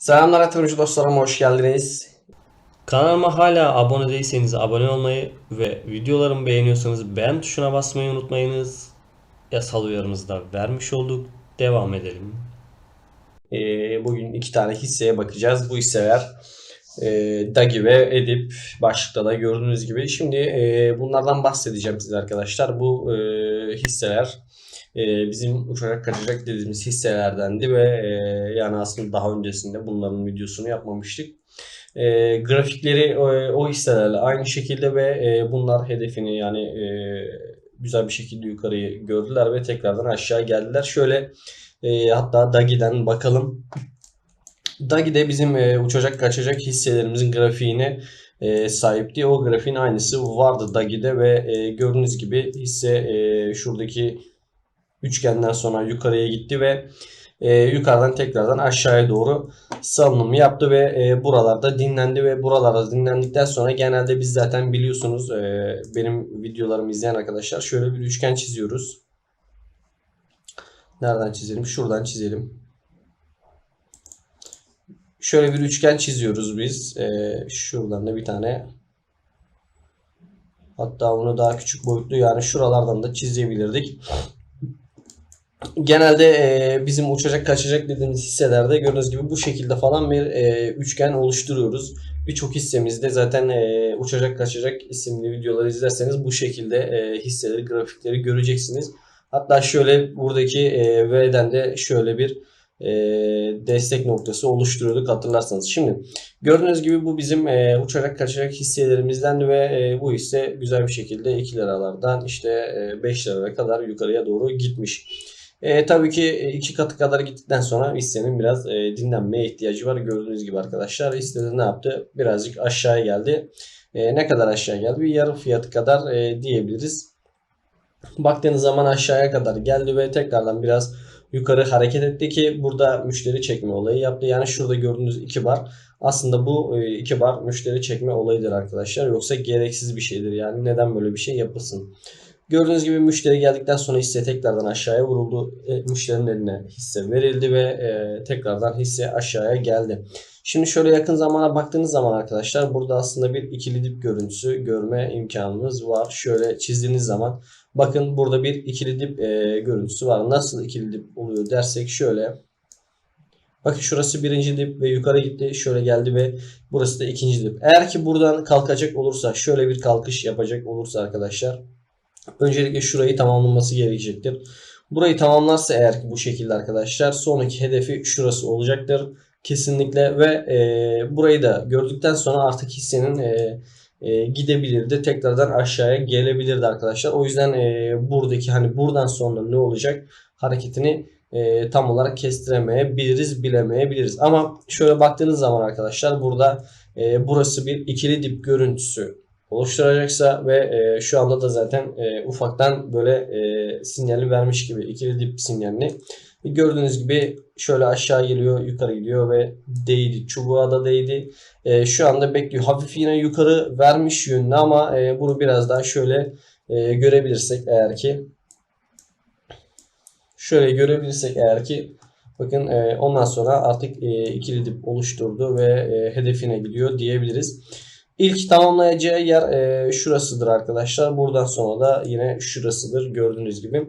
Selamlar yatırımcı dostlarım hoş geldiniz. Kanalıma hala abone değilseniz abone olmayı ve videolarımı beğeniyorsanız beğen tuşuna basmayı unutmayınız. Yasal uyarımızı da vermiş olduk. Devam edelim. Ee, bugün iki tane hisseye bakacağız. Bu hisseler e, Dagi ve Edip başlıkta da gördüğünüz gibi. Şimdi e, bunlardan bahsedeceğim size arkadaşlar. Bu e, hisseler e, bizim uçarak kaçacak dediğimiz hisselerdendi ve e, yani aslında daha öncesinde bunların videosunu yapmamıştık. E, grafikleri e, o hisselerle aynı şekilde ve e, bunlar hedefini yani e, güzel bir şekilde yukarıyı gördüler ve tekrardan aşağı geldiler. Şöyle e, hatta Dagi'den bakalım. Dagi'de bizim e, uçacak kaçacak hisselerimizin grafiğine e, sahipti. O grafiğin aynısı vardı Dagi'de ve e, gördüğünüz gibi hisse e, şuradaki üçgenden sonra yukarıya gitti ve e, yukarıdan tekrardan aşağıya doğru salınım yaptı ve e, buralarda dinlendi ve buralarda dinlendikten sonra genelde biz zaten biliyorsunuz e, benim videolarımı izleyen arkadaşlar şöyle bir üçgen çiziyoruz. Nereden çizelim? Şuradan çizelim. Şöyle bir üçgen çiziyoruz biz. Ee, şuradan da bir tane. Hatta onu daha küçük boyutlu yani şuralardan da çizebilirdik. Genelde e, bizim uçacak kaçacak dediğimiz hisselerde gördüğünüz gibi bu şekilde falan bir e, üçgen oluşturuyoruz. Birçok hissemizde zaten e, uçacak kaçacak isimli videoları izlerseniz bu şekilde e, hisseleri grafikleri göreceksiniz. Hatta şöyle buradaki e, V'den de şöyle bir e, destek noktası oluşturuyorduk hatırlarsanız. Şimdi gördüğünüz gibi bu bizim e, uçarak kaçacak hisselerimizden ve e, bu hisse güzel bir şekilde 2 liralardan işte e, 5 liralara kadar yukarıya doğru gitmiş. E, tabii ki iki katı kadar gittikten sonra hissenin biraz e, dinlenmeye ihtiyacı var. Gördüğünüz gibi arkadaşlar hissede ne yaptı? Birazcık aşağıya geldi. E, ne kadar aşağı geldi? Bir yarım fiyatı kadar e, diyebiliriz. Baktığınız zaman aşağıya kadar geldi ve tekrardan biraz yukarı hareket etti ki burada müşteri çekme olayı yaptı. Yani şurada gördüğünüz iki bar aslında bu e, iki bar müşteri çekme olayıdır arkadaşlar. Yoksa gereksiz bir şeydir. Yani neden böyle bir şey yapılsın? Gördüğünüz gibi müşteri geldikten sonra hisse tekrardan aşağıya vuruldu. E, müşterinin eline hisse verildi ve e, tekrardan hisse aşağıya geldi. Şimdi şöyle yakın zamana baktığınız zaman arkadaşlar burada aslında bir ikili dip görüntüsü görme imkanımız var. Şöyle çizdiğiniz zaman bakın burada bir ikili dip e, görüntüsü var. Nasıl ikili dip oluyor dersek şöyle. Bakın şurası birinci dip ve yukarı gitti. Şöyle geldi ve burası da ikinci dip. Eğer ki buradan kalkacak olursa şöyle bir kalkış yapacak olursa arkadaşlar öncelikle şurayı tamamlaması gerekecektir. Burayı tamamlarsa eğer ki bu şekilde arkadaşlar sonraki hedefi şurası olacaktır kesinlikle ve e, burayı da gördükten sonra artık hissenin e, e, gidebilirdi. Tekrardan aşağıya gelebilirdi arkadaşlar. O yüzden e, buradaki hani buradan sonra ne olacak hareketini e, tam olarak kestiremeyebiliriz, bilemeyebiliriz. Ama şöyle baktığınız zaman arkadaşlar burada e, burası bir ikili dip görüntüsü oluşturacaksa ve e, şu anda da zaten e, ufaktan böyle e, sinyali vermiş gibi ikili dip sinyalini Gördüğünüz gibi şöyle aşağı geliyor, yukarı gidiyor ve değdi. Çubuğa da değdi. E, şu anda bekliyor. Hafif yine yukarı vermiş yönünü ama e, bunu biraz daha şöyle e, görebilirsek eğer ki şöyle görebilirsek eğer ki bakın e, ondan sonra artık e, ikili dip oluşturdu ve e, hedefine gidiyor diyebiliriz. İlk tamamlayacağı yer e, şurasıdır arkadaşlar. Buradan sonra da yine şurasıdır gördüğünüz gibi.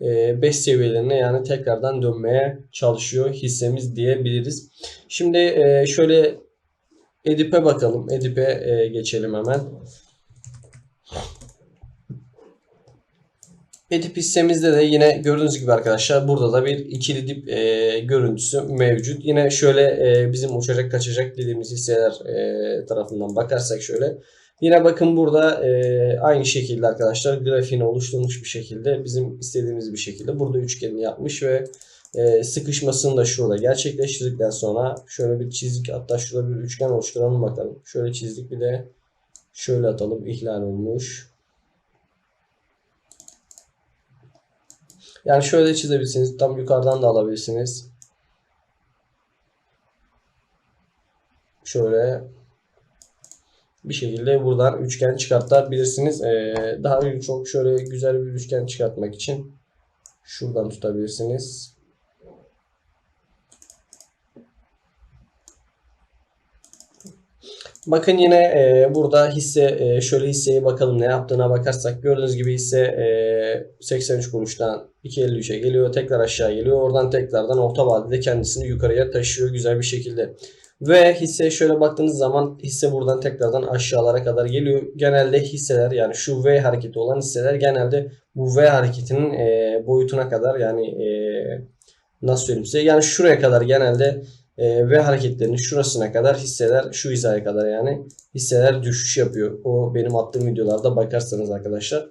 5 e, seviyelerine yani tekrardan dönmeye çalışıyor hissemiz diyebiliriz. Şimdi e, şöyle Edip'e bakalım. Edip'e e, geçelim hemen. Edip hissemizde de yine gördüğünüz gibi arkadaşlar burada da bir ikili dip e, görüntüsü mevcut. Yine şöyle e, bizim uçacak kaçacak dediğimiz hisseler e, tarafından bakarsak şöyle. Yine bakın burada e, aynı şekilde arkadaşlar grafiğini oluşturmuş bir şekilde bizim istediğimiz bir şekilde burada üçgenini yapmış ve e, sıkışmasını da şurada gerçekleştirdikten sonra şöyle bir çizik hatta şurada bir üçgen oluşturalım bakalım. Şöyle çizdik bir de şöyle atalım ihlal olmuş. Yani şöyle çizebilirsiniz. Tam yukarıdan da alabilirsiniz. Şöyle bir şekilde buradan üçgen çıkartabilirsiniz. Ee, daha çok şöyle güzel bir üçgen çıkartmak için şuradan tutabilirsiniz. Bakın yine e, burada hisse e, şöyle hisseye bakalım ne yaptığına bakarsak gördüğünüz gibi hisse e, 83 kuruştan 2.53'e geliyor tekrar aşağı geliyor oradan tekrardan orta vadede kendisini yukarıya taşıyor güzel bir şekilde. Ve hisse şöyle baktığınız zaman hisse buradan tekrardan aşağılara kadar geliyor. Genelde hisseler yani şu V hareketi olan hisseler genelde bu V hareketinin e, boyutuna kadar yani e, nasıl söyleyeyim size yani şuraya kadar genelde e, V hareketlerinin şurasına kadar hisseler şu hizaya kadar yani hisseler düşüş yapıyor. O benim attığım videolarda bakarsanız arkadaşlar.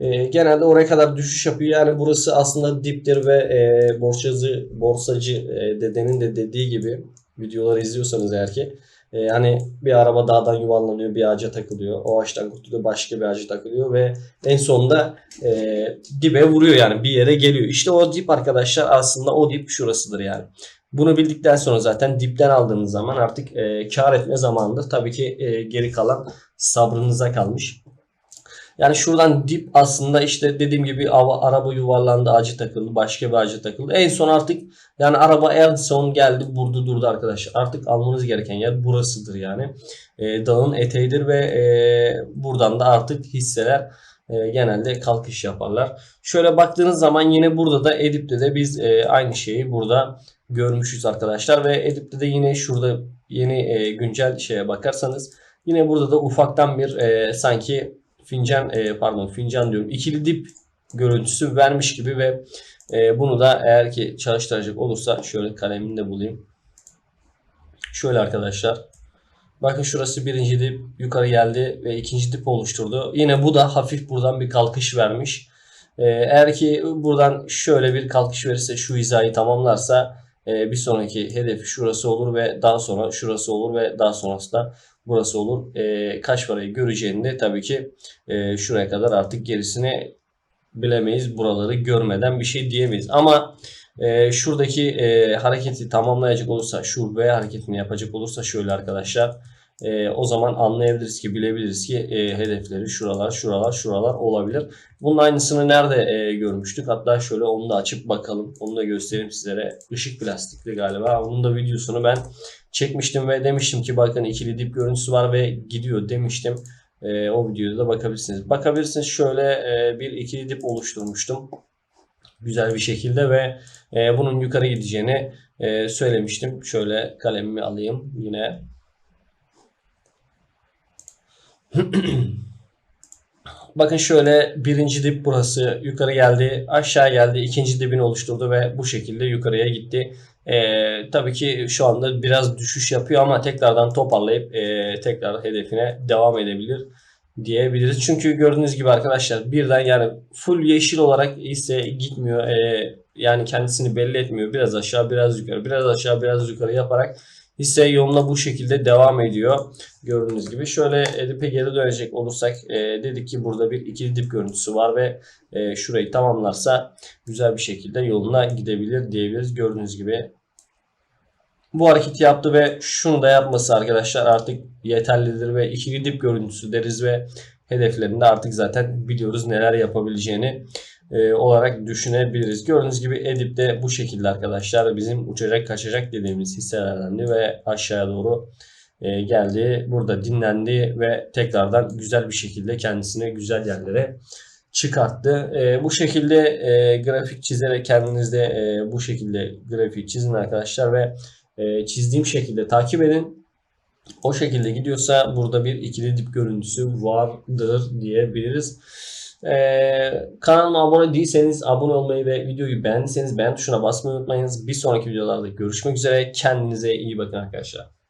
E, genelde oraya kadar düşüş yapıyor. Yani burası aslında diptir ve e, borsacı borsacı e, dedenin de dediği gibi videoları izliyorsanız eğer ki e, hani bir araba dağdan yuvarlanıyor bir ağaca takılıyor. O ağaçtan kurtuluyor başka bir ağaca takılıyor ve en sonunda e, dibe vuruyor yani bir yere geliyor. İşte o dip arkadaşlar aslında o dip şurasıdır yani. Bunu bildikten sonra zaten dipten aldığınız zaman artık e, kar etme zamanıdır. Tabii ki e, geri kalan sabrınıza kalmış. Yani şuradan dip aslında işte dediğim gibi araba yuvarlandı acı takıldı başka bir acı takıldı. En son artık yani araba en son geldi vurdu durdu arkadaşlar. Artık almanız gereken yer burasıdır yani. E, dağın eteğidir ve e, buradan da artık hisseler e, genelde kalkış yaparlar. Şöyle baktığınız zaman yine burada da Edip'te de biz e, aynı şeyi burada görmüşüz arkadaşlar ve Edip'te de yine şurada yeni e, güncel şeye bakarsanız yine burada da ufaktan bir e, sanki fincan e, pardon fincan diyorum ikili dip görüntüsü vermiş gibi ve e, bunu da eğer ki çalıştıracak olursa şöyle kalemini de bulayım. Şöyle arkadaşlar. Bakın şurası birinci dip yukarı geldi ve ikinci dip oluşturdu. Yine bu da hafif buradan bir kalkış vermiş. E, eğer ki buradan şöyle bir kalkış verirse şu hizayı tamamlarsa e, bir sonraki hedefi şurası olur ve daha sonra şurası olur ve daha sonrası da burası olur. E, kaç parayı göreceğini de tabii ki e, şuraya kadar artık gerisini bilemeyiz. Buraları görmeden bir şey diyemeyiz. Ama e, şuradaki e, hareketi tamamlayacak olursa şu V hareketini yapacak olursa şöyle arkadaşlar e, o zaman anlayabiliriz ki bilebiliriz ki e, hedefleri şuralar şuralar şuralar olabilir. Bunun aynısını nerede e, görmüştük? Hatta şöyle onu da açıp bakalım. Onu da göstereyim sizlere. Işık plastikli galiba. Onun da videosunu ben çekmiştim ve demiştim ki bakın ikili dip görüntüsü var ve gidiyor demiştim. E, o videoda da bakabilirsiniz. Bakabilirsiniz şöyle e, bir ikili dip oluşturmuştum. Güzel bir şekilde ve e, bunun yukarı gideceğini e, söylemiştim. Şöyle kalemimi alayım yine. Bakın şöyle birinci dip burası yukarı geldi aşağı geldi ikinci dibini oluşturdu ve bu şekilde yukarıya gitti. Ee, tabii ki şu anda biraz düşüş yapıyor ama tekrardan toparlayıp e, tekrar hedefine devam edebilir diyebiliriz. Çünkü gördüğünüz gibi arkadaşlar birden yani full yeşil olarak ise gitmiyor. Ee, yani kendisini belli etmiyor. Biraz aşağı biraz yukarı biraz aşağı biraz yukarı yaparak hisse yoluna bu şekilde devam ediyor. Gördüğünüz gibi şöyle dipe geri dönecek olursak e, dedik ki burada bir ikili dip görüntüsü var ve e, şurayı tamamlarsa güzel bir şekilde yoluna gidebilir diyebiliriz. Gördüğünüz gibi bu hareketi yaptı ve şunu da yapması arkadaşlar artık yeterlidir ve ikili dip görüntüsü deriz ve hedeflerinde artık zaten biliyoruz neler yapabileceğini e, olarak düşünebiliriz. Gördüğünüz gibi Edip de bu şekilde arkadaşlar bizim uçacak kaçacak dediğimiz hisselerdendi ve aşağıya doğru e, geldi. Burada dinlendi ve tekrardan güzel bir şekilde kendisine güzel yerlere çıkarttı. E, bu şekilde e, grafik çizerek kendinizde e, bu şekilde grafik çizin arkadaşlar ve e, çizdiğim şekilde takip edin. O şekilde gidiyorsa burada bir ikili dip görüntüsü vardır diyebiliriz. Ee, kanalıma abone değilseniz abone olmayı ve videoyu beğendiyseniz beğen tuşuna basmayı unutmayınız. Bir sonraki videolarda görüşmek üzere. Kendinize iyi bakın arkadaşlar.